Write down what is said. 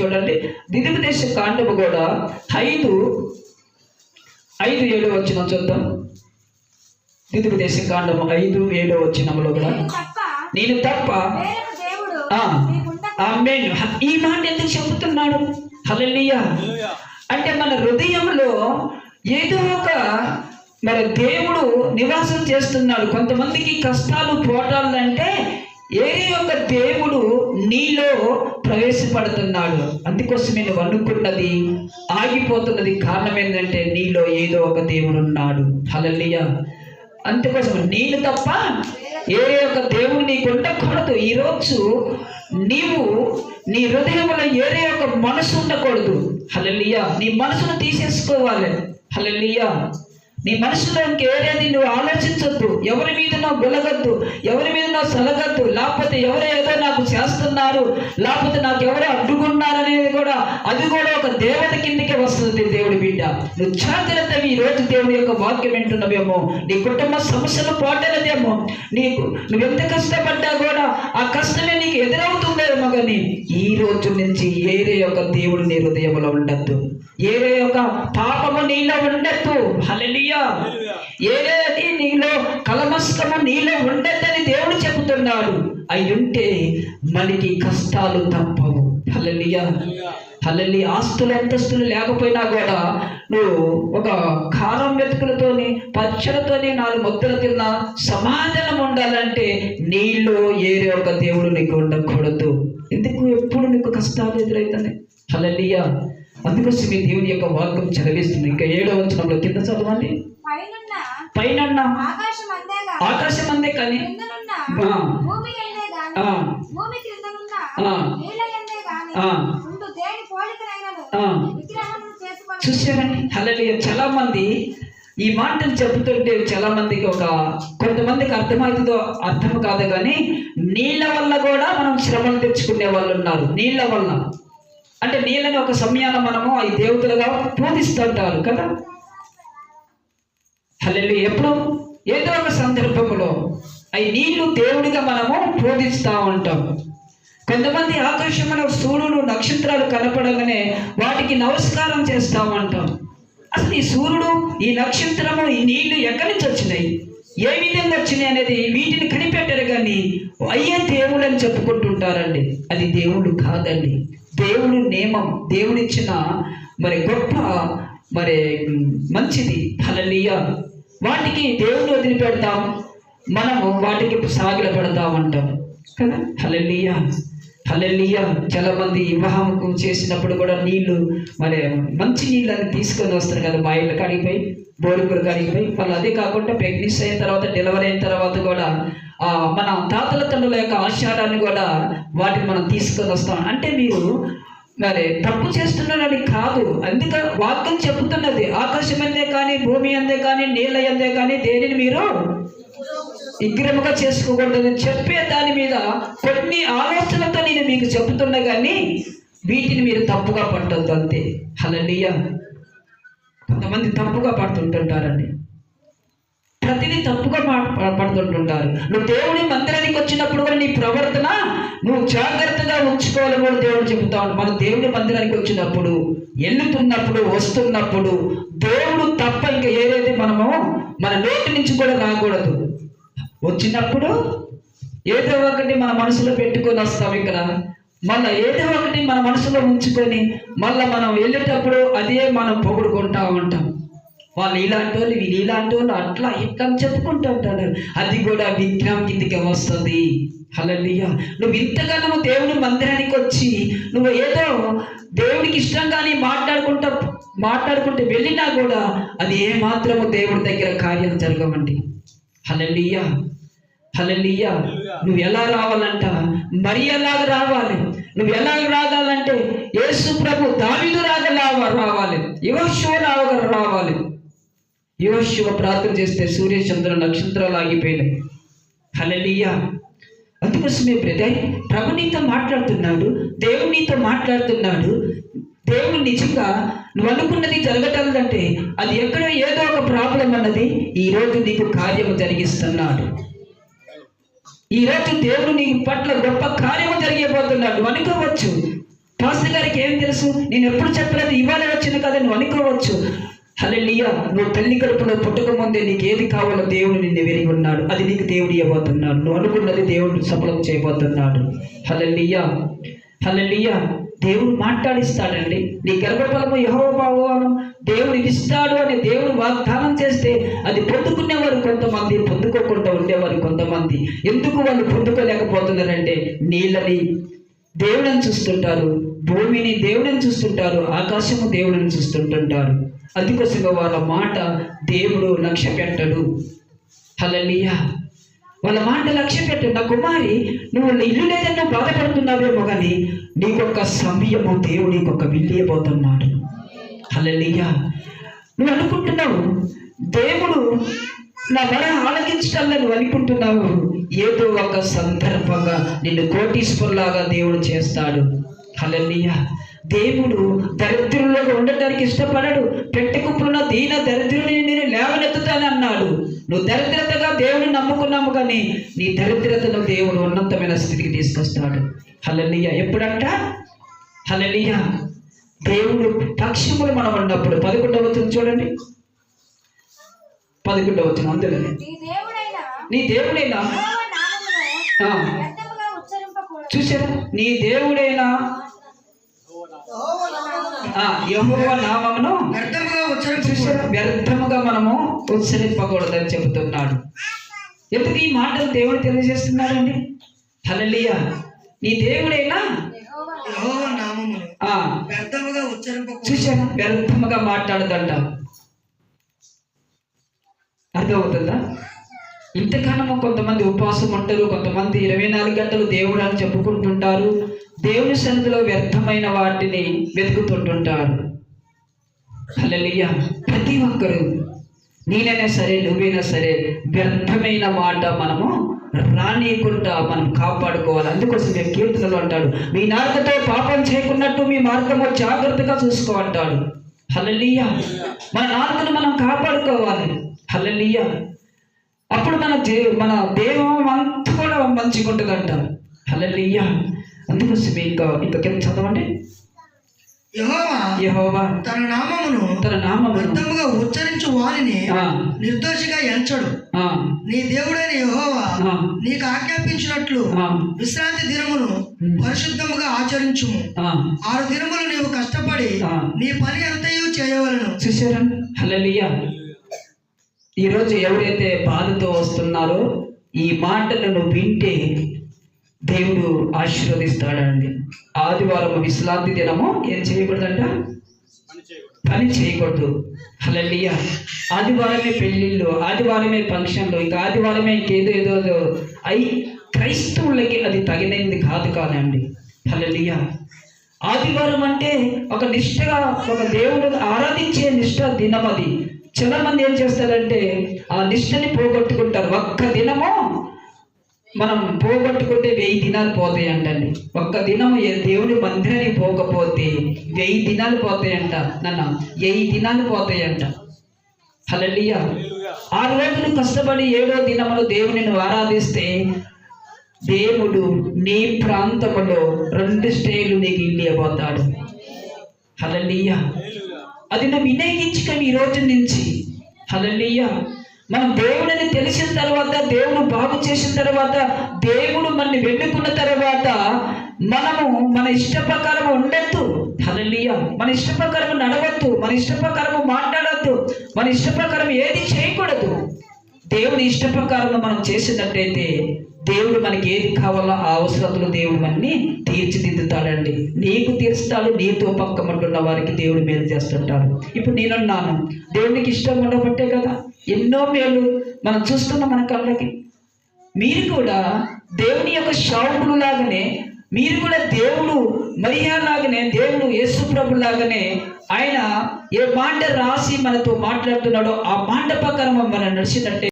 చూడండి. దిదుపు దేశ కాండము కూడా ఐదు ఐదు ఏడు వచ్చిన చూద్దాం. దిదుపు దేశ కాండము ఐదు ఏడో వచ్చినములో కూడా. నేను తప్ప ఆమేన్. ఈ మాట ఎందుకు చెబుతున్నాడు? హల్లెలూయా. అంటే మన హృదయంలో ఏదో ఒక మరి దేవుడు నివాసం చేస్తున్నాడు. కొంతమందికి కష్టాలు పోటాలంటే ఏ ఒక దేవుడు నీలో ప్రవేశపడుతున్నాడు? అందుకోసమే నువ్వు అనుకున్నది ఆగిపోతున్నది కారణం ఏంటంటే నీలో ఏదో ఒక దేవుడు ఉన్నాడు హలలియ అందుకోసం నేను తప్ప ఏ ఒక దేవుడు నీకు ఉండకూడదు ఈరోజు నీవు నీ హృదయంలో ఏరే ఒక మనసు ఉండకూడదు. హలలియ నీ మనసును తీసేసుకోవాలి. హలలియా నీ మనసులోకి ఇంకేరేది నువ్వు ఆలోచించొద్దు ఎవరి మీద నా గులగద్దు ఎవరి మీద నా సలగద్దు లేకపోతే ఎవరు ఏదో నాకు చేస్తున్నారు లేకపోతే నాకు ఎవరో అడ్డుకున్నారనేది కూడా అది కూడా ఒక దేవత కిందకే వస్తుంది దేవుడి బిడ్డ. నువ్వు జాగ్రత్త ఈ రోజు దేవుడి యొక్క వాక్యం వింటున్నావేమో నీ కుటుంబ సమస్యలు పోటలదేమో నీకు నువ్వు ఎంత కష్టపడ్డా కూడా ఆ కష్టమే నీకు ఎదురవుతుందేమో కానీ ఈ రోజు నుంచి ఏరే యొక్క దేవుడు నీ హృదయంలో ఉండద్దు. ఏరే యొక్క పాపము నీలో ఉండద్దు. హల్లెలూయా. ఏరేది నీలో కలమస్తము నీలో ఉండద్దని దేవుడు చెబుతున్నాడు. అయి ఉంటే మనకి కష్టాలు తప్పవు. హల్లెలూయా. హల్లెలూయా. ఆస్తులు అంతస్తులు లేకపోయినా కూడా నువ్వు ఒక కారం వెతుకులతోని పచ్చలతోని నాలుగు ముద్దలు తిన్న సమాధానం ఉండాలంటే నీలో ఏరే ఒక దేవుడు నీకు ఉండకూడదు. ఎందుకు? ఎప్పుడు నీకు కష్టాలు ఎదురవుతాయి హల్లెలూయా. అందుకోసం మీ దేవుని యొక్క వాక్యం చదివిస్తుంది. ఇంకా ఏడో వచనంలో కింద చదవండి. పైన ఆకాశం అందే కానీ చూసారండి హల్లెలూయా. చాలా మంది ఈ మాటలు చెబుతుంటే చాలా మందికి ఒక కొంతమందికి అర్థమవుతుందో అర్థం కాదు కానీ నీళ్ళ వల్ల కూడా మనం శ్రమలు తెచ్చుకునే వాళ్ళు ఉన్నారు. నీళ్ళ వల్ల. అంటే నీళ్ళని ఒక సమయాన మనము ఈ దేవతలుగా పూజిస్తుంటారు కదా? హల్లెలు ఎప్పుడు? ఏదో ఒక సందర్భంలో అవి నీళ్ళు దేవుడిగా మనము పూజిస్తూ ఉంటాం. కొంతమంది ఆకాశంలో సూర్యుడు నక్షత్రాలు కనపడగానే వాటికి నమస్కారం చేస్తూ ఉంటాం. అసలు ఈ సూర్యుడు ఈ నక్షత్రము ఈ నీళ్ళు ఎక్కడి నుంచి వచ్చినాయి? ఏ విధంగా వచ్చినాయి అనేది వీటిని కనిపెట్టారు కానీ అయ్యే దేవుడు అని చెప్పుకుంటుంటారండి. అది దేవుడు కాదండి. దేవుని నియమం దేవుడిచ్చిన మరి గొప్ప మరి మంచిది. హలలీయ వాటికి దేవుడు వదిలిపెడతాం. మనము వాటికి సాగిల పెడతాం అంటాం. కదా? హలలీయ హలలియ చాలా మంది వివాహం చేసినప్పుడు కూడా నీళ్ళు మరి మంచి నీళ్ళని తీసుకొని వస్తారు కదా బాయిలు కడిగిపోయి బోరుకులు కడిగిపోయి వాళ్ళు అదే కాకుండా ప్రెగ్నెన్స్ అయిన తర్వాత డెలివరీ అయిన తర్వాత కూడా ఆ మన తాతల తండ్రుల యొక్క ఆచారాన్ని కూడా వాటిని మనం తీసుకొని వస్తాం. అంటే మీరు మరి తప్పు చేస్తున్నారని కాదు. అందుకే వాక్యం చెబుతున్నది ఆకాశం అందే కానీ భూమి అందే కానీ నీళ్ళ అందే కానీ దేనిని మీరు విగ్రహముగా చేసుకోకూడదని చెప్పే దాని మీద కొన్ని ఆలోచనతో నేను మీకు చెబుతున్నా కానీ వీటిని మీరు తప్పుగా పట్టద్దు అంతే. హలలియ కొంతమంది తప్పుగా పడుతుంటుంటారండి. ప్రతిదీ తప్పుగా పడుతుంటుంటారు. నువ్వు దేవుడి మందిరానికి వచ్చినప్పుడు కూడా నీ ప్రవర్తన నువ్వు జాగ్రత్తగా ఉంచుకోవాలని కూడా దేవుడు చెబుతా మనం దేవుని దేవుడి మందిరానికి వచ్చినప్పుడు వెళ్తున్నప్పుడు వస్తున్నప్పుడు దేవుడు తప్ప ఇంకా ఏదైతే మనము మన నోటి నుంచి కూడా రాకూడదు. వచ్చినప్పుడు ఏదో ఒకటి మన మనసులో పెట్టుకొని వస్తాం ఇక్కడ. మళ్ళా ఏదో ఒకటి మన మనసులో ఉంచుకొని మళ్ళా మనం వెళ్ళేటప్పుడు అదే మనం పొగుడుకుంటా ఉంటాం. వాళ్ళు ఇలాంటి వాళ్ళు వీళ్ళు ఇలాంటి వాళ్ళు అట్లా ఇట్లా అని చెప్పుకుంటూ ఉంటారు. అది కూడా విగ్రహం కిందకి వస్తుంది. హల్లెలూయ. నువ్వు ఇంతకన్నా దేవుని మందిరానికి వచ్చి నువ్వు ఏదో దేవుడికి ఇష్టంగాని మాట్లాడుకుంటా మాట్లాడుకుంటూ వెళ్ళినా కూడా అది ఏ మాత్రము దేవుడి దగ్గర కార్యం జరగవండి. హల్లెలూయ హల్లెలూయ. నువ్వు ఎలా రావాలంట? మరి ఎలాగ రావాలి? నువ్వు ఎలాగ రాగాలంటే యేసు ప్రభు దావిదు రాగా రావాలి. యువశివ రాగా రావాలి. యువశివ ప్రార్థన చేస్తే సూర్య చంద్ర నక్షత్రాలు ఆగిపోయినాయి. హల్లెలూయ. అందుకోసమే బ్రదర్ ప్రభు నీతో మాట్లాడుతున్నాడు దేవుడు నీతో మాట్లాడుతున్నాడు. దేవుడు నిజంగా నువ్వు అనుకున్నది జరగటందంటే అది ఎక్కడో ఏదో ఒక ప్రాబ్లం అన్నది ఈ రోజు నీకు కార్యము జరిగిస్తున్నాడు. ఈ రోజు దేవుడు నీ పట్ల గొప్ప కార్యము జరిగిపోతున్నాడు. అనుకోవచ్చు. పాస్టర్ గారికి ఏం తెలుసు? నేను ఎప్పుడు చెప్పలేదు ఇవాళ వచ్చిన కదా నువ్వు అనుకోవచ్చు. హల్లెలూయా నువ్వు తల్లి కడుపులో పుట్టక ముందే నీకు ఏది కావాలో దేవుడు నిన్ను వెరిగి ఉన్నాడు. అది నీకు దేవుడు ఇవ్వబోతున్నాడు. నువ్వు అనుకున్నది దేవుడు సఫలం చేయబోతున్నాడు. హల్లెలూయా. హల్లెలూయా. దేవుడు మాట్లాడిస్తాడండి. నీ గర్భఫలము యహోభావం దేవుడు ఇస్తాడు అని దేవుడు వాగ్దానం చేస్తే అది పొందుకునేవారు కొంతమంది పొందుకోకుండా ఉండేవారు కొంతమంది. ఎందుకు వాళ్ళు పొందుకోలేకపోతున్నారంటే నీళ్ళని దేవుడిని చూస్తుంటారు భూమిని దేవుడిని చూస్తుంటారు ఆకాశము దేవుడిని చూస్తుంటుంటారు. అందుకోసం వాళ్ళ మాట దేవుడు లక్ష్య పెట్టడు హలలియా వాళ్ళ మాట లక్ష్యం పెట్టు నా కుమారి నువ్వు ఇల్లు లేదన్నా బాధపడుతున్నావేమో కానీ నీకొక సమయము దేవుడు నీకొక విల్లియబోతున్నాడు. హల్లెలూయా. నువ్వు అనుకుంటున్నావు దేవుడు నా వర ఆలకించటల్లా నువ్వు అనుకుంటున్నావు. ఏదో ఒక సందర్భంగా నిన్ను కోటీశ్వరులాగా దేవుడు చేస్తాడు. హల్లెలూయా. దేవుడు దరిద్రుల్లో ఉండటానికి ఇష్టపడడు. పెట్టె కుప్పలున్న దీన దరిద్రుని నేను లేవనెత్తుతాను అన్నాడు నువ్వు దరిద్రతగా దేవుడిని నమ్ముకున్నాము కానీ నీ దరిద్రతను దేవుడు ఉన్నతమైన స్థితికి తీసుకొస్తాడు. హల్లెలూయా. ఎప్పుడంట? హల్లెలూయా. దేవుడు పక్షములు మనం ఉన్నప్పుడు పదకొండవ వచనం చూడండి. పదకొండవ వచనం అందులో నీ దేవుడైన? చూసారా నీ దేవుడైనా? యెహోవా నామమును వ్యర్థముగా మనము ఉత్సరింపకూడదని చెబుతున్నాడు. ఎందుకు ఈ మాటలు దేవుడు తెలియజేస్తున్నాడండి? హల్లెలూయా. నీ దేవుడైనా? వ్యర్థముగా చూసారా వ్యర్థముగా మాట్లాడదంట. అర్థమవుతుందా? ఇంతకాలము కొంతమంది ఉపవాసం ఉంటారు కొంతమంది ఇరవై నాలుగు గంటలు దేవుడు అని చెప్పుకుంటుంటారు. దేవుని సన్నిధిలో వ్యర్థమైన వాటిని వెతుకుతుంటుంటారు. హల్లెలూయా. ప్రతి ఒక్కరు నేనైనా సరే నువ్వైనా సరే వ్యర్థమైన మాట మనము రానియకుండా మనం కాపాడుకోవాలి. అందుకోసం మేము కీర్తనలు అంటాడు. మీ నాలుకతో పాపం చేయకున్నట్టు మీ మార్గము జాగ్రత్తగా చూసుకో అంటాడు. హల్లెలూయా. మన నాలుకను మనం కాపాడుకోవాలి. హల్లెలూయా. అప్పుడు మన దే మన దేహం అంతా కూడా మంచిగా ఉంటుందంట హల్లెలూయా. అందుకోసం ఇంకా ఇంకా కింద చదవండి. యెహోవా తన నామమును తన వ్యర్థముగా ఉచ్చరించు వారిని నిర్దోషిగా ఎంచడు. ఆ, నీ దేవుడైన యెహోవా నీకు ఆజ్ఞాపించినట్లు విశ్రాంతి దినమును పరిశుద్ధముగా ఆచరించుము. ఆ. ఆరు దినములు నీవు కష్టపడి. నీ పని అంతయు చేయవలను. చూసారా హల్లెలూయా. ఈరోజు ఎవరైతే బాధతో వస్తున్నారో ఈ మాటలను వింటే దేవుడు ఆశీర్వదిస్తాడండి. ఆదివారం విశ్రాంతి దినము. ఏం చేయకూడదంట? పని చేయకూడదు. హల్లెలూయా. ఆదివారమే పెళ్ళిళ్ళు ఆదివారమే ఫంక్షన్లు ఇంకా ఆదివారమే ఇంకేదో ఏదో అయి క్రైస్తవులకి అది తగినది కాదు కాదండి. హలలియ ఆదివారం అంటే ఒక నిష్ఠగా ఒక దేవుడు ఆరాధించే నిష్ఠ దినం అది చాలా మంది ఏం చేస్తారంటే ఆ నిష్ఠని పోగొట్టుకుంటారు. ఒక్క దినము మనం పోగొట్టుకుంటే వెయ్యి దినాలు పోతాయి అంటండి ఒక్క దినం ఏ- దేవుని మందిరానికి పోకపోతే వెయ్యి దినాలు పోతాయంట నన్న. వెయ్యి దినాలు పోతాయంట. హలలియ ఆరు రోజులు కష్టపడి ఏడో దినములు దేవుని ఆరాధిస్తే దేవుడు నీ ప్రాంతంలో రెండు స్టేలు నీకు ఇల్లు ఇవ్వబోతాడు అది నువ్వు వినియోగించుకొని ఈ రోజు నుంచి. హల్లెలూయా. మనం దేవుడిని తెలిసిన తర్వాత దేవుడు బాగు చేసిన తర్వాత దేవుడు మనని వెన్నుకున్న తర్వాత మనము మన ఇష్ట ప్రకారం ఉండద్దు. హల్లెలూయా. మన ఇష్ట ప్రకారం నడవద్దు. మన ఇష్ట ప్రకారం మాట్లాడద్దు. మన ఇష్ట ప్రకారం ఏది చేయకూడదు. దేవుని ఇష్ట ప్రకారం మనం చేసినట్టయితే దేవుడు మనకి ఏది కావాలో ఆ అవసరతలు దేవుడు మనని తీర్చిదిద్దుతాడండి. నీకు తీర్చుతాడు నీతో పక్కమంటున్న వారికి దేవుడు మేలు చేస్తుంటాడు. ఇప్పుడు నేనున్నాను. దేవునికి ఇష్టం ఉండబట్టే కదా. ఎన్నో మేలు మనం చూస్తున్నాం మన కళ్ళకి. మీరు కూడా దేవుని యొక్క శావుకులు లాగానే మీరు కూడా దేవుడు మరియా లాగానే దేవుడు యేసు ప్రభు లాగానే ఆయన ఏ మాట రాసి మనతో మాట్లాడుతున్నాడో ఆ మాట ప్రకారం మనం నడిచినట్టే